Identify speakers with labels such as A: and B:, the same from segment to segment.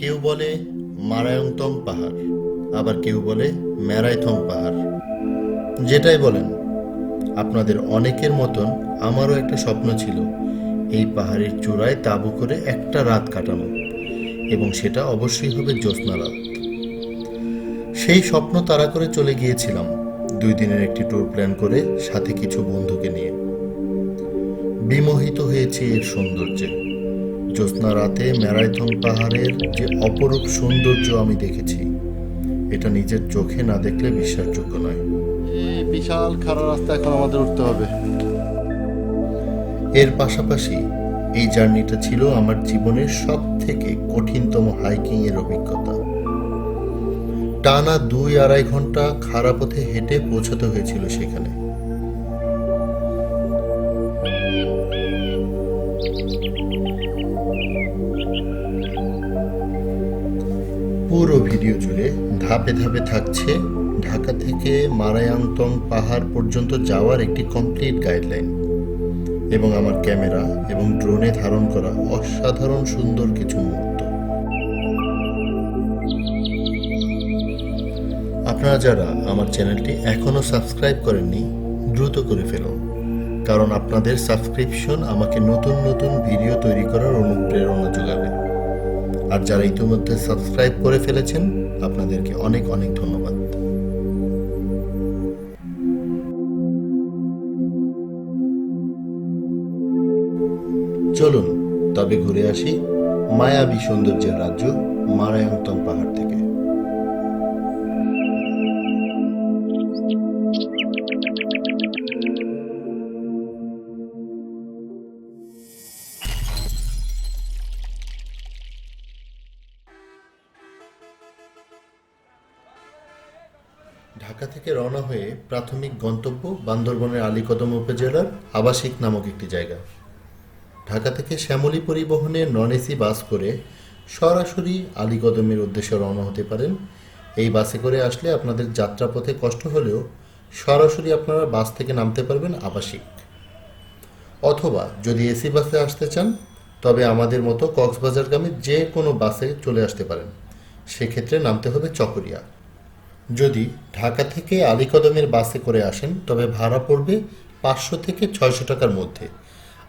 A: কেউ বলে মারায়ংতং পাহাড়, আবার কেউ বলে ম্যারাইথং পাহাড়। যেটাই বলেন, আপনাদের অনেকের মতন আমারও একটা স্বপ্ন ছিল এই পাহাড়ের চূড়ায় তাঁবু করে একটা রাত কাটানো, এবং সেটা অবশ্যই হবে জ্যোৎস্না রাত। সেই স্বপ্ন তাড়া করে চলে গিয়েছিলাম দুই দিনের একটি ট্যুর প্ল্যান করে সাথে কিছু বন্ধুকে নিয়ে। বিমোহিত হয়েছে এর সৌন্দর্যে। জ্যোৎস্না রাতে ম্যারাইথন পাহাড়ের যে অপরূপ সৌন্দর্য আমি দেখেছি এটা নিজের চোখে না দেখলে বিশ্বাসযোগ্য নয়।
B: বিশাল খারাপ রাস্তা এখন আমাদের উঠতে হবে।
A: এর পাশাপাশি এই জার্নিটা ছিল আমার জীবনের সব থেকে কঠিনতম হাইকিং এর অভিজ্ঞতা। টানা দুই আড়াই ঘণ্টা খারাপ পথে হেঁটে পৌঁছাতে হয়েছিল সেখানে। পুরো ভিডিও জুড়ে ধাপে ধাপে থাকছে ঢাকা থেকে মারায়াংতং পাহাড় পর্যন্ত যাওয়ার একটি কমপ্লিট গাইডলাইন এবং আমার ক্যামেরা এবং ড্রোনে ধারণ করা অসাধারণ সুন্দর কিছু মুহূর্ত। আপনারা যারা আমার চ্যানেলটি এখনও সাবস্ক্রাইব করেননি, দ্রুত করে ফেলুন কারণ আপনাদের সাবস্ক্রিপশন আমাকে নতুন নতুন ভিডিও তৈরি করার অনুপ্রেরণা যোগাবে। আর যারা ইতিমধ্যে সাবস্ক্রাইব করে ফেলেছেন, আপনাদেরকে অনেক অনেক ধন্যবাদ। চলুন, তবে ঘুরে আসি মায়াবী সৌন্দর্যের রাজ্য মারায়ন্তম পাহাড় থেকে। প্রাথমিক গন্তব্য বান্দরবনের আলীকদম উপজেলার আবাসিক নামক একটি জায়গা। ঢাকা থেকে শ্যামলী পরিবহনে নন এসি বাস করে সরাসরি আলীকদমের উদ্দেশ্যে রওনা হতে পারেন। এই বাসে করে আসলে আপনাদের যাত্রাপথে কষ্ট হলেও সরাসরি আপনারা বাস থেকে নামতে পারবেন আবাসিক। অথবা যদি এসি বাসে আসতে চান, তবে আমাদের মতো কক্সবাজারগামী যে কোনো বাসে চলে আসতে পারেন। সেক্ষেত্রে নামতে হবে চকরিয়া। যদি ঢাকা থেকে আলীকদমের বাসে করে আসেন তবে ভাড়া পড়বে পাঁচশো থেকে ছয়শো টাকার মধ্যে।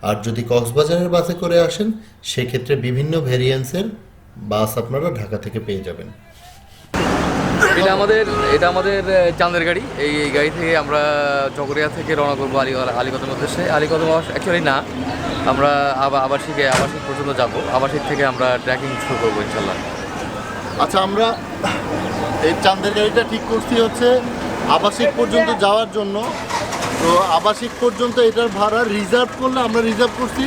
A: আর যদি কক্সবাজারের বাসে করে আসেন সেক্ষেত্রে বিভিন্ন ভেরিয়েন্সের বাস আপনারা ঢাকা থেকে পেয়ে যাবেন।
C: এটা আমাদের এটা আমাদের চাঁদের গাড়ি। এই এই গাড়ি থেকে আমরা চকরিয়া থেকে রওনা করব আলী আলীকদম উদ্দেশ্যে। আলীকদম অ্যাকচুয়ালি না। আমরা আবা- আবাসিকে আবাসিক পর্যন্ত যাব। আবাসিক থেকে আমরা ট্রেকিং শুরু করব ইনশাল্লাহ।
B: আচ্ছা আমরা এই চাঁদের গাড়িটা ঠিক করছি হচ্ছে আবাসিক পর্যন্ত যাওয়ার জন্য। তো আবাসিক পর্যন্ত এটার ভাড়া রিজার্ভ করলে আমরা রিজার্ভ করছি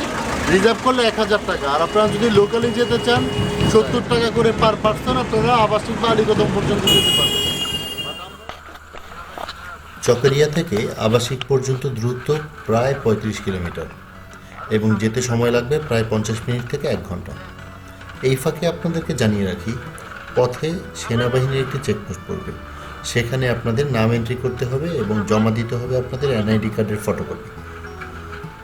B: রিজার্ভ করলে এক হাজার টাকা। আর আপনারা যদি লোকালি যেতে চান সত্তর টাকা করে পার পার্সন আপনারা আবাসিক বা আলিকদম পর্যন্ত যেতে পারবেন।
A: চকরিয়া থেকে আবাসিক পর্যন্ত দ্রুত প্রায় পঁয়ত্রিশ কিলোমিটার এবং যেতে সময় লাগবে প্রায় পঞ্চাশ মিনিট থেকে এক ঘণ্টা। এই ফাঁকে আপনাদেরকে জানিয়ে রাখি পথে সেনাবাহিনীর একটি চেকপোস্ট পড়বে। সেখানে আপনাদের নাম এন্ট্রি করতে হবে এবং জমা দিতে হবে আপনাদের এনআইডি কার্ডের ফটোকপি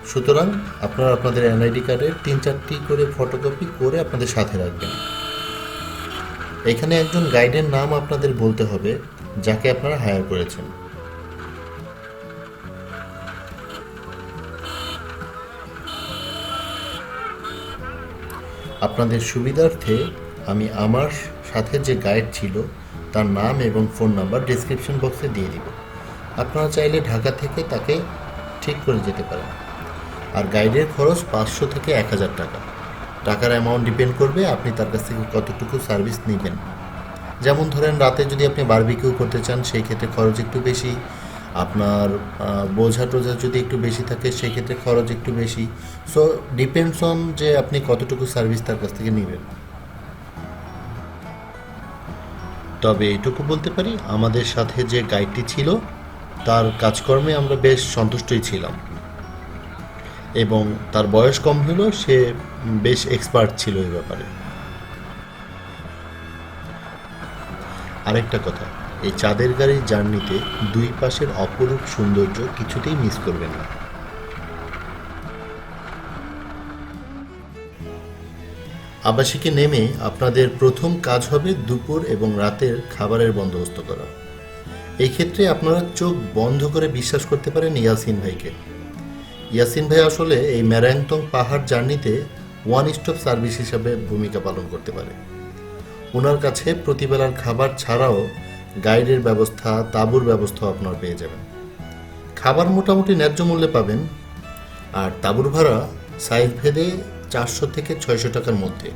A: সুতরাং আপনারা আপনাদের এনআইডি কার্ডের তিন চারটি করে ফটোকপি করে আপনাদের সাথে রাখবেন। এখানে একজন গাইডের নাম আপনাদের বলতে হবে, যাকে আপনারা হায়ার করেছেন। আপনাদের সুবিধার্থে আমি আমার সাথে যে গাইড ছিল, তার নাম এবং ফোন নাম্বার ডিসক্রিপশন বক্সে দিয়ে দিব। আপনারা চাইলে ঢাকা থেকে তাকে ঠিক করে যেতে পারেন। আর গাইডের খরচ পাঁচশো থেকে এক হাজার টাকা। টাকার অ্যামাউন্ট ডিপেন্ড করবে আপনি তার কাছ থেকে কতটুকু সার্ভিস নেবেন। যেমন ধরেন, রাতে যদি আপনি বারবিকিউ করতে চান, সেই ক্ষেত্রে খরচ একটু বেশি। আপনার বোঝা টোঝা যদি একটু বেশি থাকে, সেই ক্ষেত্রে খরচ একটু বেশি। সো ডিপেন্ডস অন যে আপনি কতটুকু সার্ভিস তার কাছ থেকে নেবেন। তবে এটুকু বলতে পারি, আমাদের সাথে যে গাইডটি ছিল, তার কাজকর্মে আমরা বেশ সন্তুষ্টই ছিলাম। এবং তার বয়স কম হলেও সে বেশ এক্সপার্ট ছিল এই ব্যাপারে। আরেকটা কথা, এই চাঁদের গাড়ির জার্নিতে দুই পাশের অপরূপ সৌন্দর্য কিছুতেই মিস করবেন না। আবাসিকে নেমে আপনাদের প্রথম কাজ হবে দুপুর এবং রাতের খাবারের বন্দোবস্ত করা। এই ক্ষেত্রে আপনারা চোখ বন্ধ করে বিশ্বাস করতে পারেন ইয়াসিন ভাইকে। ইয়াসিন ভাই আসলে এই ম্যারাংটং পাহাড় জার্নিতে ওয়ান স্টপ সার্ভিস হিসাবে ভূমিকা পালন করতে পারে। ওনার কাছে প্রতিবেলার খাবার ছাড়াও গাইডের ব্যবস্থা, তাঁবুর ব্যবস্থাও আপনার পেয়ে যাবেন। খাবার মোটামুটি ন্যায্য মূল্যে পাবেন। আর তাঁবুর ভাড়া সাইজ ভেদে চারশো থেকে ছয়শো টাকার মধ্যে।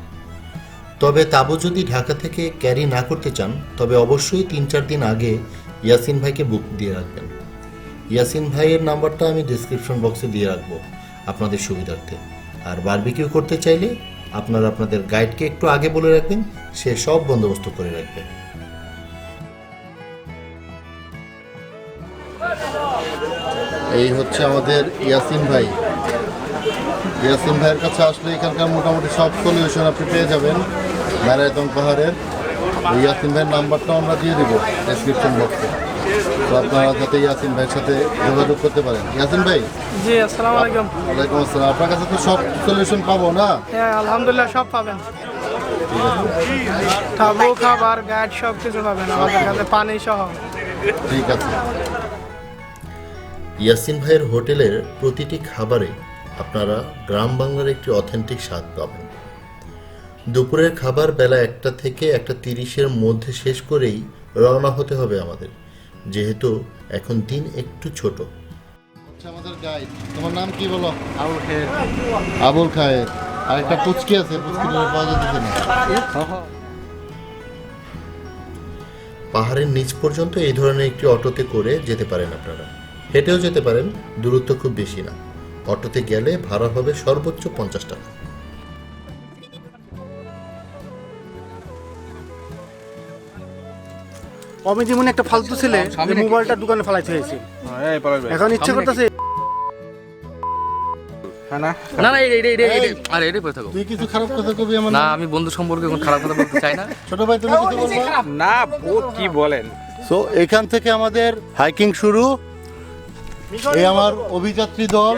A: তবে তাঁবু যদি ঢাকা থেকে ক্যারি না করতে চান, তবে অবশ্যই তিন চার দিন আগে ইয়াসিন ভাইকে বুক দিয়ে রাখবেন। ইয়াসিন ভাইয়ের নাম্বারটা আমি ডিসক্রিপশন বক্সে দিয়ে রাখব আপনাদের সুবিধার্থে। আর বারবিকিউ করতে চাইলে আপনারা আপনাদের গাইডকে একটু আগে বলে রাখবেন, সে সব বন্দোবস্ত করে রাখবে।
B: এই হচ্ছে আমাদের ইয়াসিন ভাই। ইয়াসিন ভাইয়ের কাছে আসলে এখানকার মোটামুটি সব সলিউশন আপনি পেয়ে যাবেন। ম্যারাথন পাহাড়ের ওই ইয়াসিন ভাইয়ের নাম্বারটাও আমরা দিয়ে দিব ডেসক্রিপশন বক্সে তো আপনারা যাতে ইয়াসিন ভাইয়ের সাথে যোগাযোগ করতে পারেন। ইয়াসিন ভাই?
D: জি আসসালামু আলাইকুম।
B: ওয়ালাইকুম আসসালাম। আপনার কাছে তো সব সলিউশন পাবো না?
D: হ্যাঁ আলহামদুলিল্লাহ সব পাবেন। খাব খাবার গাইড সব কিছু পাবেন আমাদের কাছে পানি সহ।
B: ঠিক আছে।
A: ইয়াসিন ভাইয়ের হোটেলের প্রতিটি খাবারে আপনারা গ্রাম বাংলার একটি অথেন্টিক স্বাদ পাবেন। দুপুরের খাবার বেলা একটা থেকে একটা তিরিশের মধ্যে শেষ করেই রওনা হতে হবে আমাদের। যেহেতু এখন দিন একটু ছোট।
B: আমাদের গাইড তোমার নাম কি বলো? আবুল খায়ের। আবুল খায়ের। আর একটা পুচকি আছে পুচকিটা পাওয়া যেতেছে না
A: পাহাড়ের নিচ পর্যন্ত এই ধরনের একটি অটোতে করে যেতে পারেন আপনারা। হেঁটেও যেতে পারেন দূরত্ব খুব বেশি না। অটোতে গেলে ভাড়া হবে সর্বোচ্চ পঞ্চাশ টাকা।
E: আমি যেমন একটা ফালতু ছেলে মোবাইলটা দোকানে ফেলাইতে হয়েছে। এখন ইচ্ছে করতেছে হ্যাঁ না?
C: না আরে এটাই পড়ে থাকো।
B: তুই কিছু খারাপ কথা কবি আমার
C: না আমি বন্ধু সম্পর্কে কোনো খারাপ কথা বলতে চাই না।
B: ছোট ভাই তুমি কিছু বলবা?
E: না ও কি বলেন?
B: সো এখান থেকে আমাদের হাইকিং শুরু। এই আমার অভিযাত্রী দল।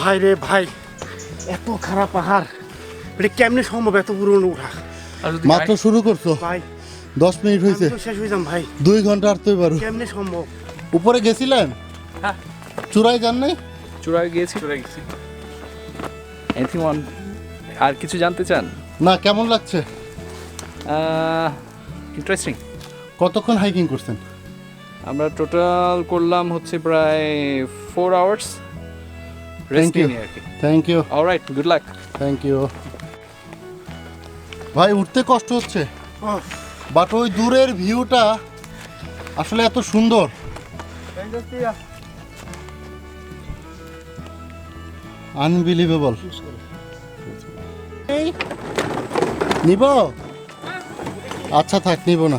E: ভাই রে ভাই এত খারাপ পাহাড় এটা কেমনে সম্ভব এত পুরনো উঠা?
C: আর
B: মাত্র শুরু করছ?
E: ভাই
B: দশ মিনিট হয়েছে।
E: শেষ হয়ে যাম ভাই।
B: দুই ঘণ্টা আসতে পারো।
E: কেমনে সম্ভব?
B: উপরে গেছিলেন? চূড়ায় যান নাই?
F: চূড়ায় গিয়েছি। চূড়ায় গেছি। এনিথিং ওয়ান আর কিছু জানতে চান?
B: না কেমন লাগছে?
F: ইন্টারেস্টিং
B: কতক্ষণ হাইকিং করছেন?
F: আমরা টোটাল করলাম হচ্ছে প্রায় four hours rest
B: Thank you.
F: নিয়ে আর কি
B: thank you
F: alright good luck
B: thank you ভাই উঠতে কষ্ট হচ্ছে। বাট ওই দূরের ভিউটা আসলে এত সুন্দর। আনবিলিভেবল নিব? আচ্ছা থাক নিব না।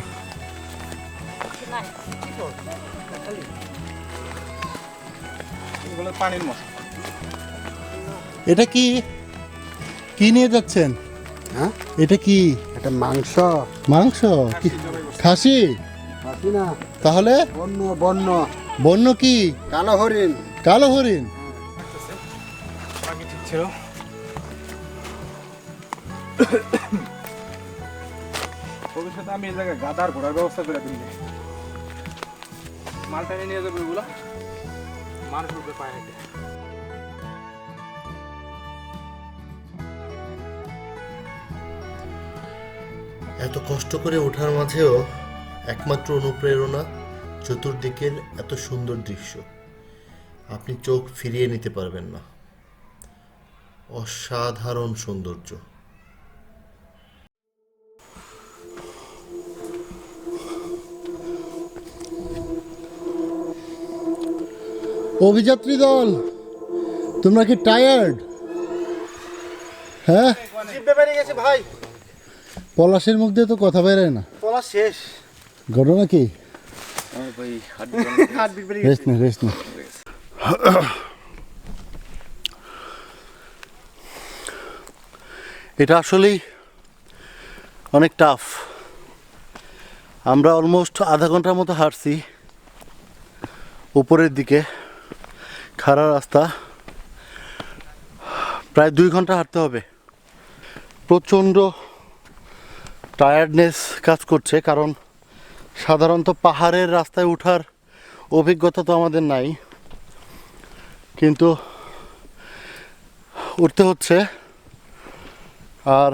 B: এটা কি? কি নিয়ে যাচ্ছেন?
E: হ্যাঁ?
B: এটা কি?
E: এটা মাংস।
B: মাংস? কি? খাসি?
E: না।
B: তাহলে?
E: বন্য বন্য।
B: বন্য কি?
E: কালো হরিণ।
B: কালো হরিণ।
E: ভবিষ্যতে আমি এই জায়গায় গাদার ঘোড়ার ব্যবস্থা করে দিই মালটা নিয়ে যাবে ঢুকবে পায়ে
A: এত কষ্ট করে ওঠার মাঝেও একমাত্র অনুপ্রেরণা চতুর্দিকের এত সুন্দর দৃশ্য। আপনি চোখ ফিরিয়ে নিতে পারবেন না। অসাধারণ সৌন্দর্য।
B: অভিযাত্রী দল তোমরা কি টায়ার্ড হ্যাঁ?
E: জিভে বেরিয়ে গেছে ভাই।
B: পলাশের মুখ দিয়ে তো কথা বেরোয় না।
E: পলাশ শেষ।
B: ঘটনা কি?
C: ভাই
E: হার্টবিট বেরিয়ে
B: রেস্ট নে রেস্ট নে। এটা আসলেই অনেক টাফ আমরা অলমোস্ট আধা ঘণ্টার মতো হাঁটছি। উপরের দিকে খাড়া রাস্তা। প্রায় দুই ঘণ্টা হাঁটতে হবে। প্রচণ্ড টায়ার্ডনেস কাজ করছে, কারণ সাধারণত পাহাড়ের রাস্তায় ওঠার অভিজ্ঞতা তো আমাদের নাই। কিন্তু উঠতে হচ্ছে। আর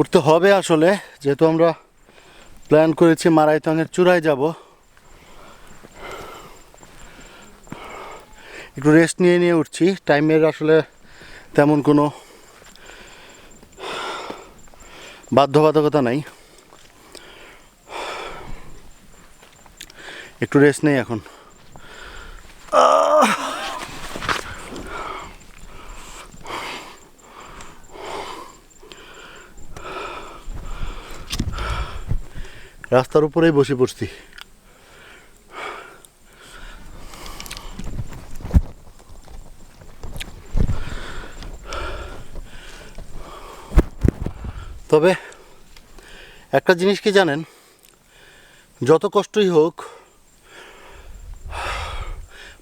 B: উঠতে হবে আসলে, যেহেতু আমরা প্ল্যান করেছি মারাইতংয়ের চূড়ায় যাব। একটু রেস্ট নিয়ে নিয়ে উঠছি। টাইমের আসলে তেমন কোনো বাধ্যবাধকতা নাই। একটু রেস্ট নেই এখন। রাস্তার উপরেই বসে পড়ছি। তবে একটা জিনিস কি জানেন? যত কষ্টই হোক,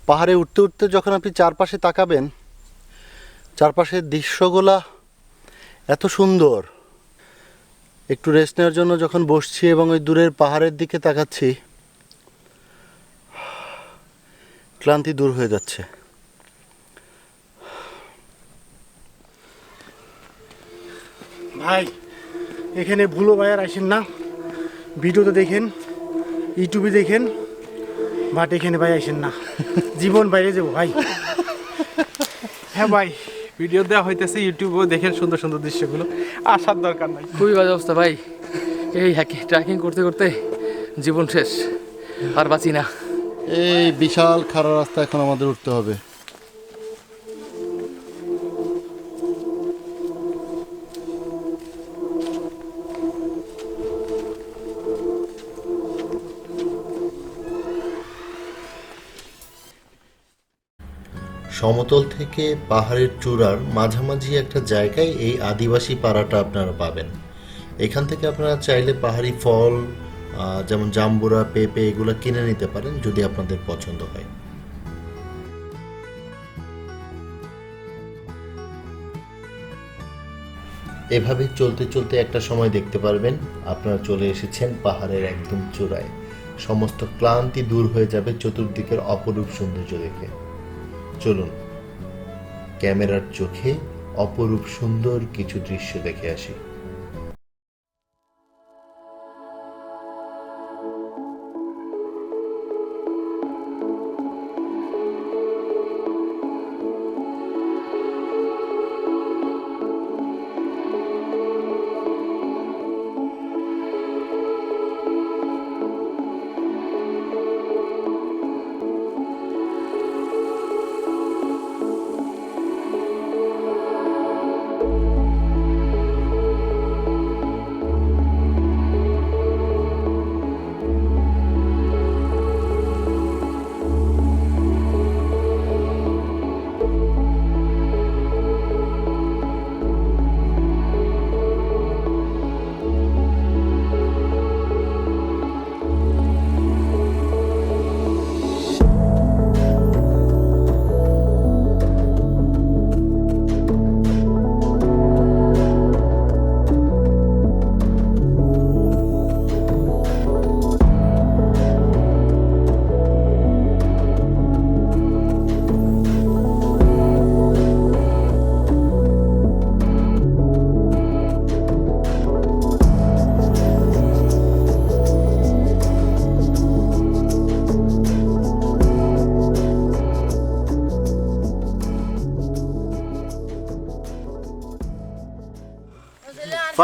B: পাহাড়ে উঠতে উঠতে যখন আপনি চারপাশে তাকাবেন, চারপাশের দৃশ্যগুলা এত সুন্দর। একটু রেস্ট নেওয়ার জন্য যখন বসছি এবং ওই দূরের পাহাড়ের দিকে তাকাচ্ছি, ক্লান্তি দূর হয়ে যাচ্ছে।
E: ভাই এখানে ভুলো ভাইয়ার আসেন না। ভিডিওতে দেখেন ইউটিউবে দেখেন বাট এখানে ভাই আসেন না। জীবন বাইরে যাব ভাই।
D: হ্যাঁ ভাই ভিডিও দেওয়া হইতেছে ইউটিউবেও দেখেন সুন্দর সুন্দর দৃশ্যগুলো। আসার দরকার নাই।
C: খুবই বাজে অবস্থা ভাই। এই হ্যাকে ট্রেকিং করতে করতে জীবন শেষ আর বাঁচি না।
B: এই বিশাল খারাপ রাস্তা এখন আমাদের উঠতে হবে।
A: সমতল থেকে পাহাড়ের চূড়ার মাঝামাঝি একটা জায়গায় এই আদিবাসী পাড়াটা আপনারা পাবেন। এখান থেকে আপনারা চাইলে পাহাড়ি ফল যেমন জাম্বুরা, পেঁপে এগুলো কিনে নিতে পারেন যদি আপনাদের পছন্দ হয়। এভাবে চলতে চলতে একটা সময় দেখতে পারবেন, আপনারা চলে এসেছেন পাহাড়ের একদম চূড়ায়। সমস্ত ক্লান্তি দূর হয়ে যাবে চতুর্দিকের অপরূপ সৌন্দর্য দেখে। চলুন ক্যামেরার চোখে অপরূপ সুন্দর কিছু দৃশ্য দেখে আসি।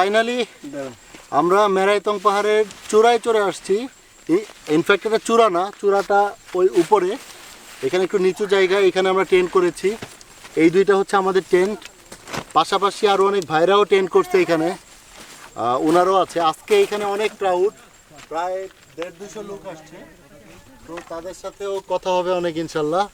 B: ফাইনালি আমরা মেরাইতং পাহাড়ের চূড়ায় চড়ে আসছি। ইনফ্যাক্ট এটা চূড়া না চূড়াটা ওই উপরে। এখানে একটু নিচু জায়গা এখানে আমরা টেন্ট করেছি। এই দুইটা হচ্ছে আমাদের টেন্ট পাশাপাশি আরও অনেক ভাইরাও টেন্ট করছে এখানে। ওনারও আছে। আজকে এখানে অনেক ক্রাউড প্রায় দেড় দুশো লোক আসছে। তো তাদের সাথেও কথা হবে অনেক ইনশাল্লাহ।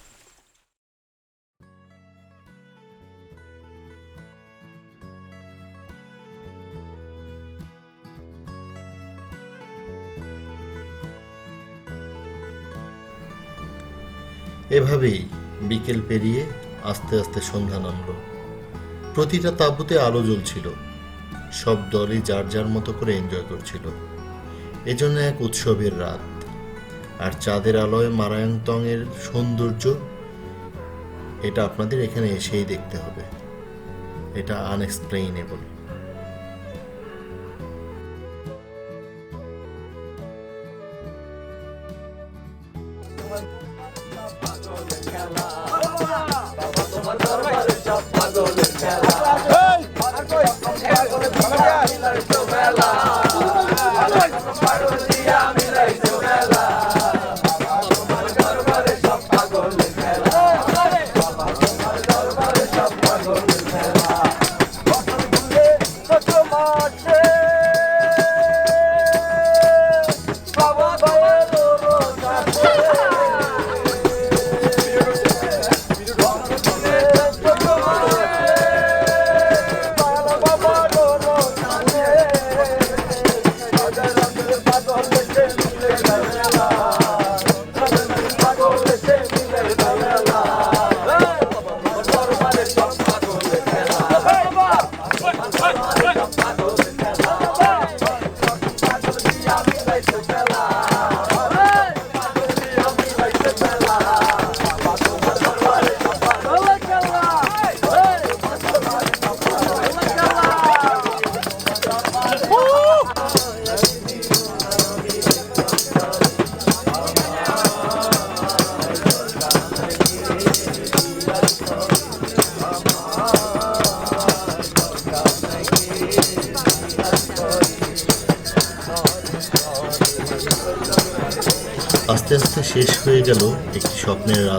A: এভাবেই বিকেল পেরিয়ে আস্তে আস্তে সন্ধ্যা নামলো। প্রতিটা তাঁবুতে আলো জ্বলছিল। সব দলই যার যার মতো করে এনজয় করছিল। এজন্য এক উৎসবের রাত। আর চাঁদের আলোয় মারায়ংতং এর সৌন্দর্য, এটা আপনাদের এখানে এসেই দেখতে হবে। এটা আনএক্সপ্লেইনেবল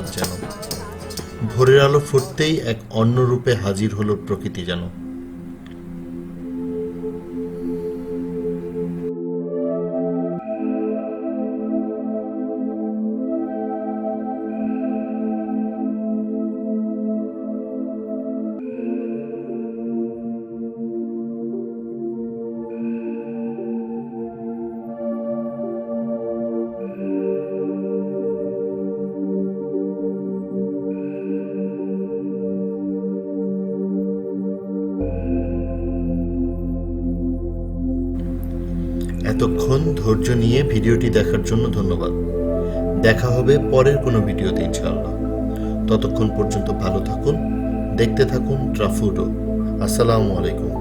A: রাত যেন। ভোরের আলো ফুটতেই এক অন্য রূপে হাজির হলো প্রকৃতি যেন। এতক্ষণ ধৈর্য নিয়ে ভিডিওটি দেখার জন্য ধন্যবাদ। দেখা হবে পরের কোনো ভিডিওতে, ইনশাআল্লাহ। ততক্ষণ পর্যন্ত ভালো থাকুন, দেখতে থাকুন ট্রাফুডো। আসসালামু আলাইকুম।